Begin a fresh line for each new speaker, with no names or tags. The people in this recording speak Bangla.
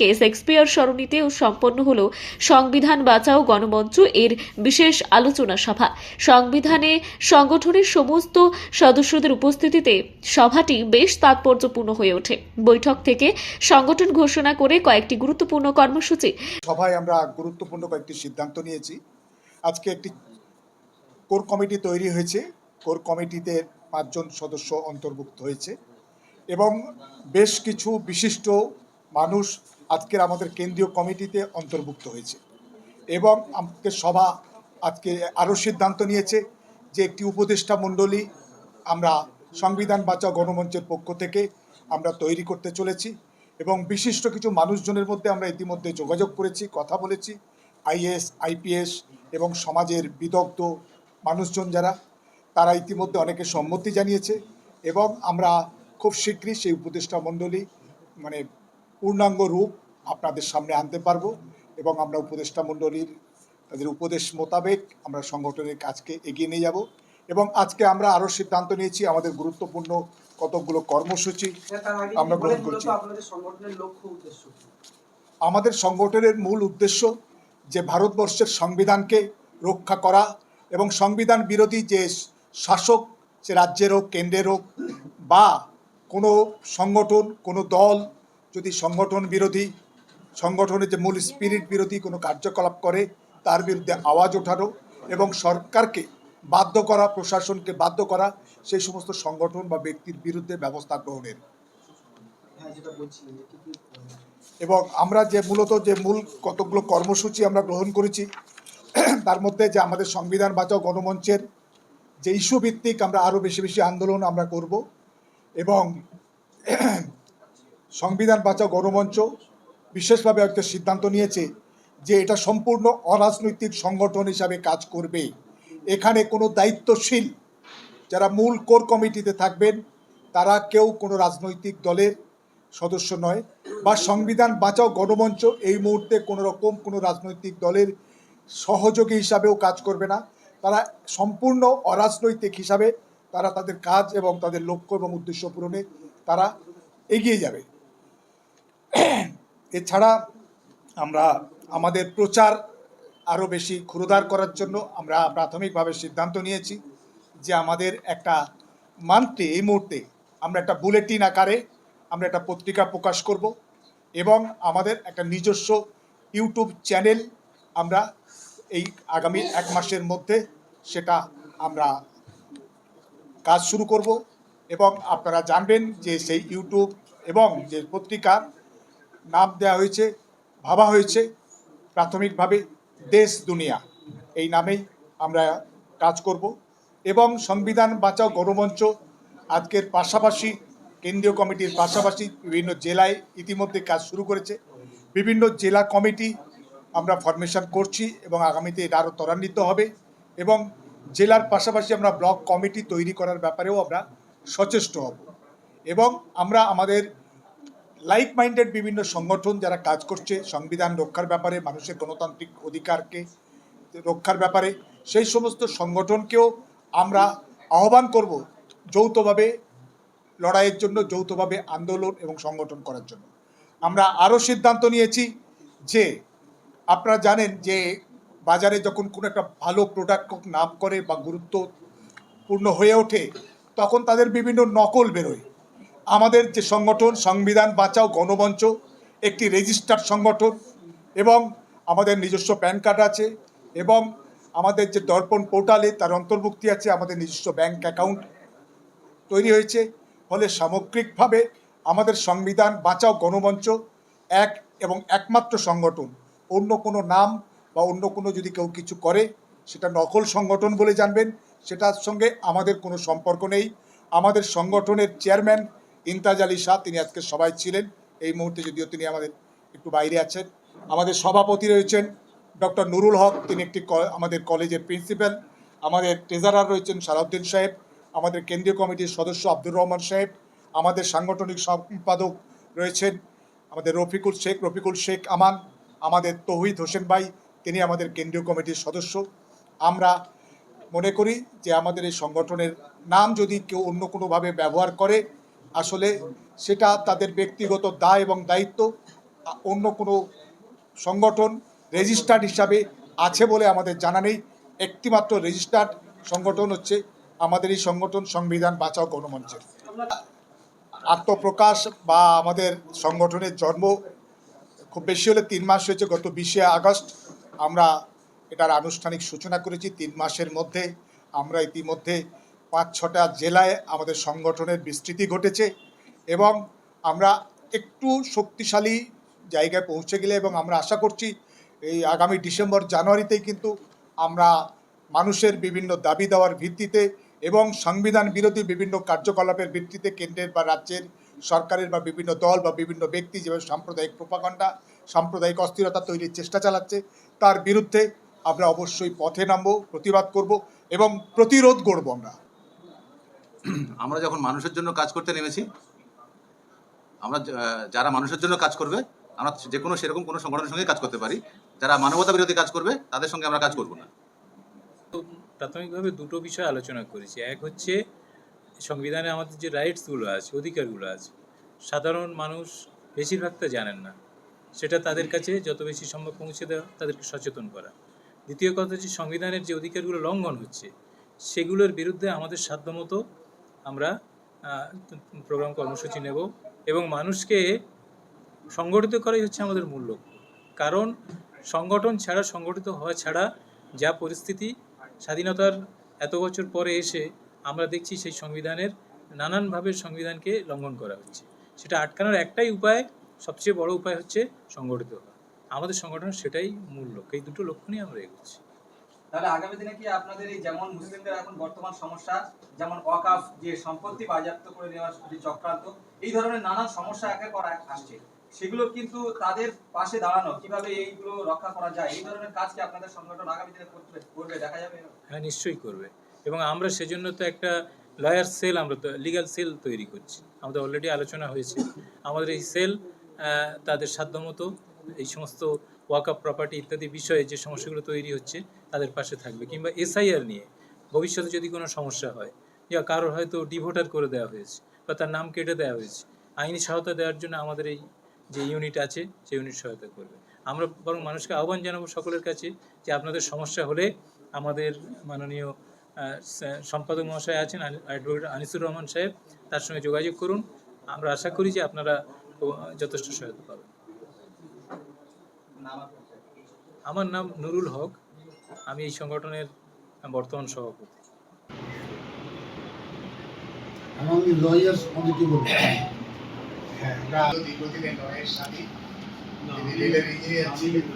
থেকে শেক্সপিয়ার সরণিতে ও সম্পন্ন হল সংবিধান বাঁচাও গণমঞ্চ এর বিশেষ আলোচনা সভা। সংবিধানে সংগঠনের সমস্ত সদস্যদের উপস্থিতিতে সভাটি বেশ তাৎপর্যপূর্ণ হয়ে ওঠে। বৈঠক থেকে সংগঠন ঘোষণা করে কয়েকটি গুরুত্বপূর্ণ কর্মসূচি।
সভায় আমরা গুরুত্বপূর্ণ কয়েকটি সিদ্ধান্ত নিয়েছি। আজকে একটি কোর কমিটি তৈরি হয়েছে। কোর কমিটিতে পাঁচজন সদস্য অন্তর্ভুক্ত হয়েছে এবং বেশ কিছু বিশিষ্ট মানুষ আজকের আমাদের কেন্দ্রীয় কমিটিতে অন্তর্ভুক্ত হয়েছে এবং আমাদের সভা আজকে আরও সিদ্ধান্ত নিয়েছে যে একটি উপদেষ্টা মণ্ডলী আমরা সংবিধান বাঁচাও গণমঞ্চের পক্ষ থেকে আমরা তৈরি করতে চলেছি এবং বিশিষ্ট কিছু মানুষজনের মধ্যে আমরা ইতিমধ্যে যোগাযোগ করেছি, কথা বলেছি আইএস আইপিএস এবং সমাজের বিদগ্ধ মানুষজন যারা, তারা ইতিমধ্যে অনেকে সম্মতি জানিয়েছে এবং আমরা খুব শীঘ্রই সেই উপদেষ্টা মণ্ডলী মানে পূর্ণাঙ্গ রূপ আপনাদের সামনে আনতে পারব এবং আমরা উপদেষ্টা মণ্ডলীর তাদের উপদেশ মোতাবেক আমরা সংগঠনের কাজকে এগিয়ে নিয়ে যাব এবং আজকে আমরা আরও সিদ্ধান্ত নিয়েছি আমাদের গুরুত্বপূর্ণ কতকগুলো কর্মসূচি আমরা গ্রহণ করছি। আমাদের সংগঠনের মূল উদ্দেশ্য যে ভারতবর্ষের সংবিধানকে রক্ষা করা এবং সংবিধান বিরোধী যে শাসক সে রাজ্যের হোক কেন্দ্রের হোক বা কোনো সংগঠন কোনো দল যদি সংগঠন বিরোধী সংগঠনের যে মূল স্পিরিট বিরোধী কোনো কার্যকলাপ করে তার বিরুদ্ধে আওয়াজ ওঠানো এবং সরকারকে বাধ্য করা প্রশাসনকে বাধ্য করা সেই সমস্ত সংগঠন বা ব্যক্তির বিরুদ্ধে ব্যবস্থা গ্রহণের
হ্যাঁ?
এবং আমরা যে মূলত যে মূল কতগুলো কর্মসূচি আমরা গ্রহণ করেছি তার মধ্যে যে আমাদের সংবিধান বাঁচাও গণমঞ্চের যে ইস্যু ভিত্তিক আমরা আরও বেশি বেশি আন্দোলন আমরা করব এবং সংবিধান বাঁচাও গণমঞ্চ বিশেষভাবে একটা সিদ্ধান্ত নিয়েছে যে এটা সম্পূর্ণ অরাজনৈতিক সংগঠন হিসাবে কাজ করবে। এখানে কোনো দায়িত্বশীল যারা মূল কোর কমিটিতে থাকবেন, তারা কেউ কোনো রাজনৈতিক দলের সদস্য নয় বা সংবিধান বাঁচাও গণমঞ্চ এই মুহূর্তে কোনো রকম কোনো রাজনৈতিক দলের সহযোগী হিসাবেও কাজ করবে না। তারা সম্পূর্ণ অরাজনৈতিক হিসাবে তারা তাদের কাজ এবং তাদের লক্ষ্য এবং উদ্দেশ্য পূরণে তারা এগিয়ে যাবে। এছাড়া আমরা আমাদের প্রচার আরও বেশি ক্ষুরোদার করার জন্য আমরা প্রাথমিকভাবে সিদ্ধান্ত নিয়েছি যে আমাদের একটা মান্থলি এই মুহূর্তে আমরা একটা বুলেটিন আকারে আমরা একটা পত্রিকা প্রকাশ করব এবং আমাদের একটা নিজস্ব ইউটিউব চ্যানেল আমরা এই আগামী এক মাসের মধ্যে সেটা আমরা কাজ শুরু করব এবং আপনারা জানবেন যে সেই ইউটিউব এবং যে পত্রিকার নাম দেওয়া হয়েছে, ভাবা হয়েছে প্রাথমিকভাবে দেশ, দুনিয়া। এই নামেই আমরা কাজ করব। এবং সংবিধান বাঁচাও গণমঞ্চ আজকের পাশাপাশি কেন্দ্রীয় কমিটির পাশাপাশি বিভিন্ন জেলায় ইতিমধ্যে কাজ শুরু করেছে। বিভিন্ন জেলা কমিটি আমরা ফরমেশন করছি এবং আগামীতে এটা আরও ত্বরান্বিত হবে এবং জেলার পাশাপাশি আমরা ব্লক কমিটি তৈরি করার ব্যাপারেও আমরা সচেষ্ট হব। এবং আমরা আমাদের লাইক মাইন্ডেড বিভিন্ন সংগঠন যারা কাজ করছে, সংবিধান রক্ষার ব্যাপারে, মানুষের গণতান্ত্রিক অধিকারকে রক্ষার ব্যাপারে, সেই সমস্ত সংগঠনকেও আমরা আহ্বান করব যৌথভাবে লড়াইয়ের জন্য, যৌথভাবে আন্দোলন এবং সংগঠন করার জন্য। আমরা আরও সিদ্ধান্ত নিয়েছি যে, আপনারা জানেন যে বাজারে যখন কোনো একটা ভালো প্রোডাক্ট নাম করে বা গুরুত্বপূর্ণ হয়ে ওঠে, তখন তাদের বিভিন্ন নকল বেরোয়। আমাদের যে সংগঠন, সংবিধান বাঁচাও গণমঞ্চ, একটি রেজিস্টার্ড সংগঠন এবং আমাদের নিজস্ব প্যান কার্ড আছে এবং আমাদের যে দর্পণ পোর্টালে তার অন্তর্ভুক্তি আছে, আমাদের নিজস্ব ব্যাংক অ্যাকাউন্ট তৈরি হয়েছে। ফলে সামগ্রিকভাবে আমাদের সংবিধান বাঁচাও গণমঞ্চ এক এবং একমাত্র সংগঠন। অন্য কোনো নাম বা অন্য কোনো যদি কেউ কিছু করে, সেটা নকল সংগঠন বলে জানবেন। সেটার সঙ্গে আমাদের কোনো সম্পর্ক নেই। আমাদের সংগঠনের চেয়ারম্যান ইমতাজ আলী শাহ, তিনি আজকে সবাই ছিলেন। এই মুহূর্তে যদিও তিনি আমাদের একটু বাইরে আছেন। আমাদের সভাপতি রয়েছেন ডক্টর নুরুল হক, তিনি একটি আমাদের কলেজের প্রিন্সিপাল। আমাদের ট্রেজারার রয়েছেন সালাউদ্দিন সাহেব। আমাদের কেন্দ্রীয় কমিটির সদস্য আব্দুর রহমান সাহেব। আমাদের সাংগঠনিক সম্পাদক রয়েছেন আমাদের রফিকুল শেখ রফিকুল শেখ আমান, আমাদের তৌহিদ হোসেন ভাই, তিনি আমাদের কেন্দ্রীয় কমিটির সদস্য। আমরা মনে করি যে আমাদের এই সংগঠনের নাম যদি কেউ অন্য কোনোভাবে ব্যবহার করে আসলে সেটা তাদের ব্যক্তিগত দায় এবং দায়িত্ব। অন্য কোনো সংগঠন রেজিস্টার্ড হিসাবে আছে বলে আমাদের জানা নেই। একটিমাত্র রেজিস্টার্ড সংগঠন হচ্ছে আমাদের এই সংগঠন সংবিধান বাঁচাও গণমঞ্চের। আত্মপ্রকাশ বা আমাদের সংগঠনের জন্ম খুব বেশি হলে তিন মাস হয়েছে, গত বিশে আগস্ট। আমরা এটার আনুষ্ঠানিক সূচনা করেছি, তিন মাসের মধ্যে। আমরা ইতিমধ্যে পাঁচ ছটা জেলায় আমাদের সংগঠনের বিস্তৃতি ঘটেছে এবং আমরা একটু শক্তিশালী জায়গায় পৌঁছে গেলে এবং আমরা আশা করছি এই আগামী ডিসেম্বর জানুয়ারিতেই কিন্তু আমরা মানুষের বিভিন্ন দাবি দেওয়ার ভিত্তিতে এবং সংবিধান বিরোধী বিভিন্ন কার্যকলাপের ভিত্তিতে কেন্দ্রের বা রাজ্যের সরকারের বা বিভিন্ন দল বা বিভিন্ন ব্যক্তি যেভাবে সাম্প্রদায়িক প্রপাগণ্ডা সাম্প্রদায়িক অস্থিরতা তৈরির চেষ্টা চালাচ্ছে, তার বিরুদ্ধে আমরা অবশ্যই পথে নামবো, প্রতিবাদ করব এবং প্রতিরোধ করব আমরা।
আমরা যখন মানুষের জন্য কাজ করতে নেমেছি, আমরা যারা মানুষের জন্য কাজ করবে, আমরা যে কোনো সেরকম কোনো সংগঠনের সঙ্গে কাজ করতে পারি। যারা মানবতা বিরোধী কাজ করবে, তাদের সঙ্গে আমরা কাজ করব না।
প্রাথমিকভাবে দুটো বিষয় আলোচনা করেছি। এক হচ্ছে, সংবিধানে আমাদের যে রাইটসগুলো আছে, অধিকারগুলো আছে, সাধারণ মানুষ বেশিরভাগটা জানেন না। সেটা তাদের কাছে যত বেশি সম্ভব পৌঁছে দেওয়া, তাদেরকে সচেতন করা। দ্বিতীয় কথা হচ্ছে, সংবিধানের যে অধিকারগুলো লঙ্ঘন হচ্ছে, সেগুলোর বিরুদ্ধে আমাদের সাধ্যমতো আমরা প্রোগ্রাম কর্মসূচি নেব এবং মানুষকে সংগঠিত করাই হচ্ছে আমাদের মূল লক্ষ্য। কারণ সংগঠন ছাড়া, সংগঠিত হওয়া ছাড়া যা পরিস্থিতি, স্বাধীনতার এত বছর পরে এসে আমরা দেখছি সেই সংবিধানের নানানভাবে সংবিধানকে লঙ্ঘন করা হচ্ছে। সেটা আটকানোর একটাই উপায়, সবচেয়ে বড় উপায় হচ্ছে সংগঠিত হওয়া। আমাদের সংগঠন সেটাই মূল লক্ষ্য। এই দুটো লক্ষ্য নিয়ে আমরা এগোচ্ছি।
তাহলে আগামী দিনে কি আপনাদের এই যেমন মুসলিমদের এখন বর্তমান সমস্যা, যেমন ওয়াকাফ যে সম্পত্তি বাজেয়াপ্ত করে নেওয়ার যে চক্রান্ত, এই ধরনের নানান সমস্যা একের পর আসছে। সেগুলো কিন্তু তাদের পাশে দাঁড়ানো, কীভাবে এইগুলো রক্ষা করা যায়, এই ধরনের কাজ কি আপনাদের সংগঠন আগামী দিনে করবে করবে, দেখা যাবে?
হ্যাঁ নিশ্চয়ই করবে। এবং আমরা সেজন্য তো একটা লয়ার সেল আমরা তো লিগ্যাল সেল তৈরি করছি। আমাদের অলরেডি আলোচনা হয়েছে। আমাদের এই সেল তাদের সাধ্যমতো এই সমস্ত ওয়াকআপ প্রপার্টি ইত্যাদি বিষয়ে যে সমস্যাগুলো তৈরি হচ্ছে, তাদের পাশে থাকবে। কিংবা এসআইআর নিয়ে ভবিষ্যতে যদি কোনো সমস্যা হয় বা কারোর হয়তো ডিভোটার করে দেওয়া হয়েছে বা তার নাম কেটে দেওয়া হয়েছে, আইনি সহায়তা দেওয়ার জন্য আমাদের এই যে ইউনিট আছে, সেই ইউনিট সহায়তা করবে। আমরা বরং মানুষকে আহ্বান জানাব সকলের কাছে যে আপনাদের সমস্যা হলে আমাদের মাননীয় সম্পাদক মহাশয় আছেন অ্যাডভোকেট আনিসুর রহমান সাহেব, তার সঙ্গে যোগাযোগ করুন। আমরা আশা করি যে আপনারা যথেষ্ট সহায়তা পাবেন। আমার নাম নুরুল হক। আমি এই সংগঠনের বর্তমান সভাপতি।
আমি লয়ার্স কমিটি বলব
হ্যাঁ দীর্ঘদিনের লয়ের সাথী। ইঞ্জিনিয়ার ছিলেন।